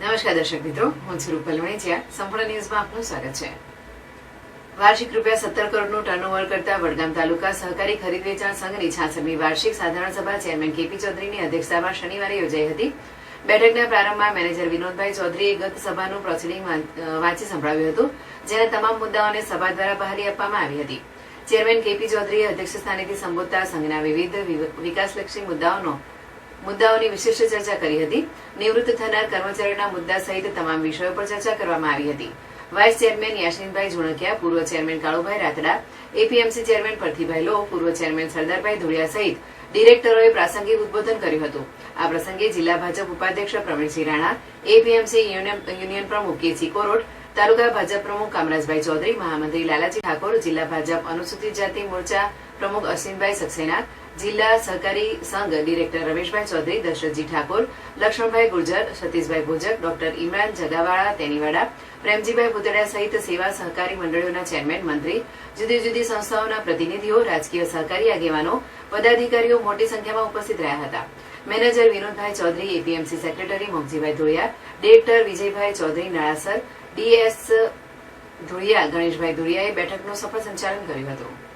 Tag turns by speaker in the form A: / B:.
A: નમસ્કાર દર્શક મિત્રો, હું છું રૂપલ સંપૂર્ણ ન્યૂઝમાં આપનું સ્વાગત છે. વાર્ષિક રૂપિયા સત્તર કરોડનું ટર્નઓવર કરતા વડગામ તાલુકા સહકારી ખરીદ વેચાણ સંઘની છાસઠમી વાર્ષિક સાધારણ સભા ચેરમેન કેપી ચૌધરીની અધ્યક્ષતામાં શનિવારે યોજાઈ હતી. બેઠકના પ્રારંભમાં મેનેજર વિનોદભાઈ ચૌધરીએ ગત સભાનું પ્રોસિડિંગ વાંચી સંભળાવ્યું હતું, જેના તમામ મુદ્દાઓને સભા દ્વારા બહારી આપવામાં આવી હતી. ચેરમેન કેપી ચૌધરીએ અધ્યક્ષ સ્થાનેથી સંબોધતા સંઘના વિવિધ વિકાસલક્ષી મુદ્દાઓનો મુદ્દાઓની વિશેષ ચર્ચા કરી હતી. નિવૃત્ત થનાર કર્મચારીઓના મુદ્દા સહિત તમામ વિષયો પર ચર્ચા કરવામાં આવી હતી. વાઇસ ચેરમેન યાશીનભાઈ ઝુણકિયા, પૂર્વ chairman Kalubhai Ratada, APMC chairman Parthibhai લો પૂર્વ ચેરમેન સરદારભાઈ ધુળિયા સહિત ડિરેક્ટરોએ પ્રાસંગિક ઉદબોધન કર્યું હતું. આ પ્રસંગે જિલ્લા ભાજપ ઉપાધ્યક્ષ પ્રવીણસિંહ રાણા, એપીએમસી યુનિયન પ્રમુખ કેસી કોરોટ, તાલુકા ભાજપ પ્રમુખ કામરાજભાઈ ચૌધરી, મહામંત્રી લાલાજી ઠાકોર, જિલ્લા ભાજપ અનુસૂચિત જાતિ મોરચા પ્રમુખ અશ્વિનભાઈ સક્સેના જિલ્લા સહકારી સંઘ ડિરેક્ટર રમેશભાઈ ચૌધરી દશરથજી ઠાકોર, લક્ષ્મણભાઈ ગુર્જર, સતીશભાઈ ભોજક, ડોક્ટર ઇમરાન જગાવાળા, તેનીવાડા, પ્રેમજીભાઈ ભૂતડિયા સહિત સેવા સહકારી મંડળીઓના ચેરમેન, મંત્રી, જુદી જુદી સંસ્થાઓના પ્રતિનિધિઓ, રાજકીય સહકારી આગેવાનો, પદાધિકારીઓ મોટી સંખ્યામાં ઉપસ્થિત રહ્યા હતા. Manager Vinodbhai Chaudhari, APMC secretary Mogjibhai Dholiya, director Vijaybhai Chaudhari Nalasar, DS Dholiya Ganeshbhai ધોળિયાએ બેઠકનું સફળ સંચાલન કર્યું હતું.